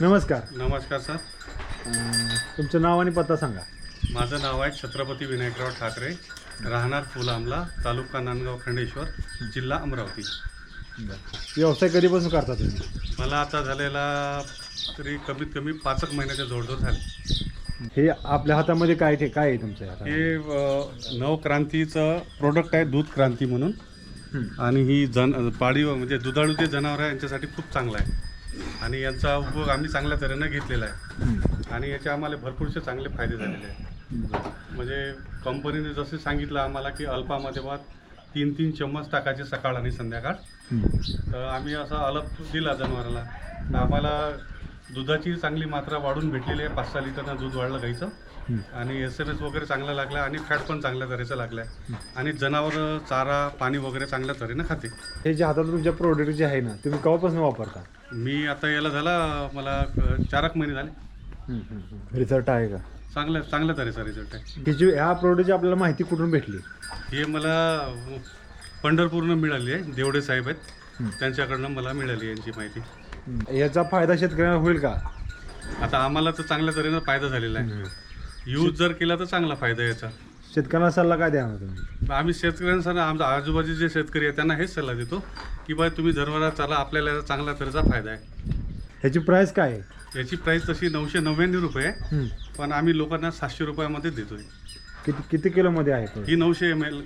नमस्कार. नमस्कार सर. अं, तुमचं नाव आणि पत्ता सांगा. माझं नाव आहे छत्रपती विनायकराव ठाकरे राहणार फुलामला तालुका नांदगाव खंडेश्वर जिल्हा अमरावती. व्यवसाय कधीपासून करता तुम्ही? मला आता झालेला तरी कमीत कमी पाचक महिन्याच्या जोडजोड झाले. हे आपल्या हातामध्ये काय ते काय आहे तुमच्या हातात हे अ, नवक्रांतीचं प्रोडक्ट आहे दूध क्रांती म्हणून. हं. आणि ही जन पाळीव म्हणजे दुधाळू जे जनावर आहे यांच्यासाठी खूप चांगलं आहे. आणि यांचा उपयोग आम्ही चांगल्या तऱ्हेनं घेतलेला आहे. आणि याचे आम्हाला भरपूरसे चांगले फायदे झालेले आहेत. म्हणजे कंपनीने जसे सांगितलं आम्हाला की अल्पामध्ये बा तीन तीन चम्मच टाकायचे सकाळ आणि संध्याकाळ. तर आम्ही असा अल्प दिला जनावराला. आम्हाला दुधाची चांगली मात्रा वाढून भेटलेली आहे. पाच सहा लिटरनं दूध वाढलं गाईचं. आणि एस एम एस वगैरे चांगला लागला आणि फॅट पण चांगल्या तऱ्हेचं लागलं आहे आणि जनावर चारा पाणी वगैरे चांगल्या तऱ्हेनं खाते. हे जे हातात तुमच्या प्रोडक्ट जे आहे ना तुम्ही केव्हापासून वापरता? मी आता याला झाला मला चारक महिने झाले. रिझल्ट आहे का? चांगल्या चांगल्या तऱ्हेचा रिझल्ट आहे. जी ह्या प्रोडक्टची आपल्याला माहिती कुठून भेटली? हे मला पंढरपूरनं मिळाली आहे. देवडे साहेब. आहेत. त्यांच्याकडनं मला मिळाली यांची माहिती. याचा फायदा शेतकऱ्यांना होईल का? आता आम्हाला तर चांगल्या तऱ्हेनं फायदा झालेला आहे. यूज जर केला तर चांगला फायदा आहे याचा. शेतकऱ्यांना सल्ला काय द्या तुम्ही? आम्ही शेतकऱ्यांना आमच्या आजूबाजूचे जे शेतकरी आहेत त्यांना हेच सल्ला देतो की बा तुम्ही जरवरा चाला आपल्याला याचा चांगल्या तऱ्हेचा फायदा आहे. ह्याची प्राइस काय आहे? याची प्राईस तशी नऊशे नव्याण्णव रुपये आहे. पण आम्ही लोकांना सातशे रुपयामध्ये देतोय. किती किती किलोमध्ये आहे? ही नऊशे एम एल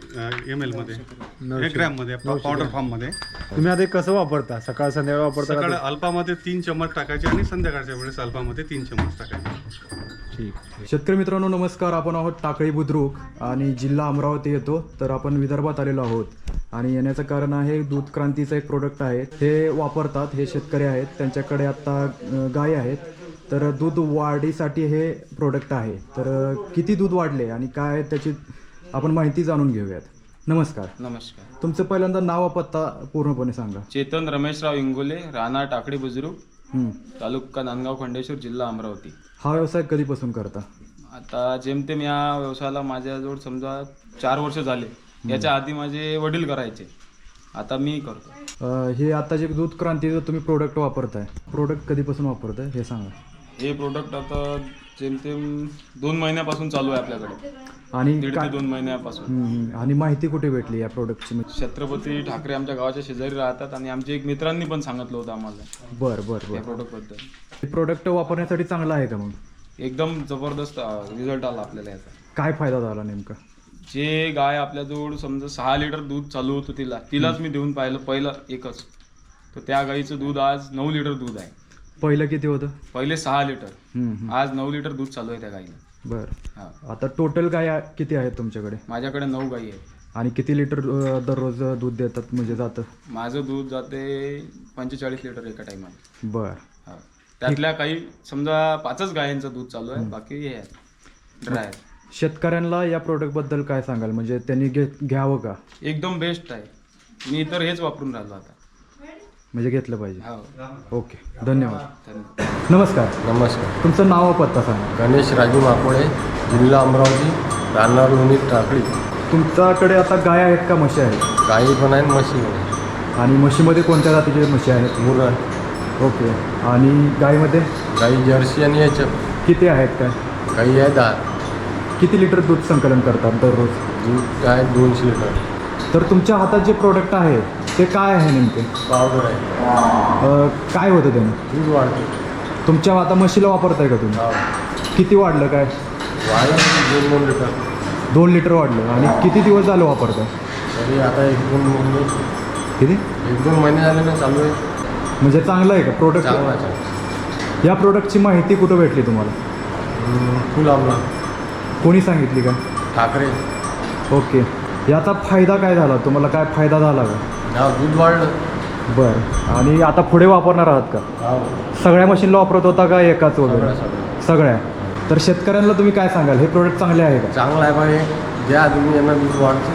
एम एलमध्ये नऊशे. एक ग्रॅममध्ये नऊशे पावडर ग्रॅम. फॉर्ममध्ये तुम्ही आता हे कसं वापरता? सकाळ संध्याकाळ वापरता सकाळी का अल्पामध्ये तीन चम्मच टाकायचे आणि संध्याकाळच्या वेळेस अल्पामध्ये तीन चम्मच टाकायचे. ठीक. शेतकरी मित्रांनो नमस्कार. आपण आहोत टाकळी बुद्रुक आणि जिल्हा अमरावती येतो. तर आपण विदर्भात आलेलो आहोत. आणि येण्याचं कारण आहे दूध क्रांतीचं एक प्रोडक्ट आहे. हे वापरतात हे शेतकरी आहेत. त्यांच्याकडे आत्ता अं, गाय आहेत. तर दूध वाढीसाठी हे प्रोडक्ट आहे. तर किती दूध वाढले आणि काय त्याची आपण माहिती जाणून घेऊयात. नमस्कार. नमस्कार. तुमचं पहिल्यांदा नाव पत्ता पूर्णपणे सांगा. चेतन रमेशराव इंगोले राहणार टाकडी बुजुर्ग हं. तालुका नांदगाव खंडेश्वर जिल्हा अमरावती. हा व्यवसाय कधीपासून करता? आता जेमतेम या व्यवसायाला माझ्याजवळ समजा चार वर्ष झाले. याच्या आधी माझे वडील करायचे. आता मी करतो. अं, हे आता जे दूध क्रांतीचं तुम्ही प्रोडक्ट वापरताय प्रोडक्ट कधीपासून वापरताय हे सांगा. हे प्रोडक्ट आता जेमतेम दोन महिन्यापासून चालू आहे आपल्याकडे. आणि दीड काय? ते दोन महिन्यापासून. हम्म, आणि माहिती कुठे भेटली या प्रोडक्टची छत्रपती ठाकरे आमच्या गावाच्या शेजारी राहतात आणि आमच्या एक मित्रांनी पण सांगितलं होतं आम्हाला बर बर या बर. प्रोडक्टबद्दल हे प्रोडक्ट वापरण्यासाठी चांगलं आहे का मग? एकदम जबरदस्त रिझल्ट आला आपल्याला याचा. काय फायदा झाला नेमका? जे गाय आपल्याजवळ समजा सहा लिटर दूध चालू होतं तिला तिलाच मी देऊन पाहिलं पहिलं एकच. तर त्या गाईचं दूध आज नऊ लिटर दूध आहे. पहिलं किती होतं? पहिले सहा लिटर. हम्म. आज नऊ लिटर दूध चालू आहे त्या गाईला. बर. हा. आता टोटल गाय आ- किती आहेत तुमच्याकडे? माझ्याकडे नऊ गाई आहेत. आणि किती लिटर अं, दररोज दूध देतात म्हणजे जातं? माझं दूध जाते पंचेचाळीस लिटर एका टायमाला बर. हा. त्यातल्या काही समजा पाचच गायांचं दूध चालू आहे बाकी हे आहेत. ड्राय शेतकऱ्यांना या प्रोडक्टबद्दल काय सांगाल? म्हणजे त्यांनी घे घ्यावं का? एकदम बेस्ट आहे. मी तर हेच वापरून राहिलो आता. म्हणजे घेतलं पाहिजे. हो. ओके. धन्यवाद. नमस्कार. नमस्कार. तुमचं नाव व पत्ता सांगा. गणेश राजू माकोळे जिल्हा अमरावती राहणार लोणी टाकळी. तुमच्याकडे आता गाय आहेत का म्हशी आहेत? गाई पण आहेत म्हशी पण आहेत. आणि म्हशीमध्ये कोणत्या जातीचे म्हशी आहेत? मुरण ओके. आणि गाईमध्ये? गाई जर्सी आणि याच्या किती आहेत काय? गाई आहे दहा. किती लिटर दूध संकलन करतात दररोज? दूध काय? दोनशे लिटर. तर तुमच्या हातात जे प्रोडक्ट आहे ते काय आहे नेमके? पावडर आहे. अं, काय होतं त्यानं? दूध वाढते. तुमच्या आता म्हशीला वापरताय का तुम्ही? हा. किती वाढलं काय? वाढलं दोन दोन लिटर. दोन लिटर वाढलं. आणि किती दिवस झालं वापरताय? तरी आता एक दोन महिने. किती? एक दोन महिने झाले ना चालू आहे. म्हणजे चांगलं आहे का? चांगला प्रोडक्ट चांगला या प्रोडक्टची माहिती कुठं भेटली तुम्हाला? हम्म, फुल आमला कोणी सांगितली का ठाकरे. ओके. याचा फायदा काय झाला? तुम्हाला काय फायदा झाला का? हा दूध वाढलं. बरं. आणि आता पुढे वापरणार आहात का? हा. सगळ्या मशीनला वापरत होता का एकाच सगळं वगैरे? सगळं सगळ्या. तर शेतकऱ्यांना तुम्ही काय सांगाल? हे प्रोडक्ट चांगले आहे का? चांगलं आहे बाई द्या तुम्ही यांना दूध वाढते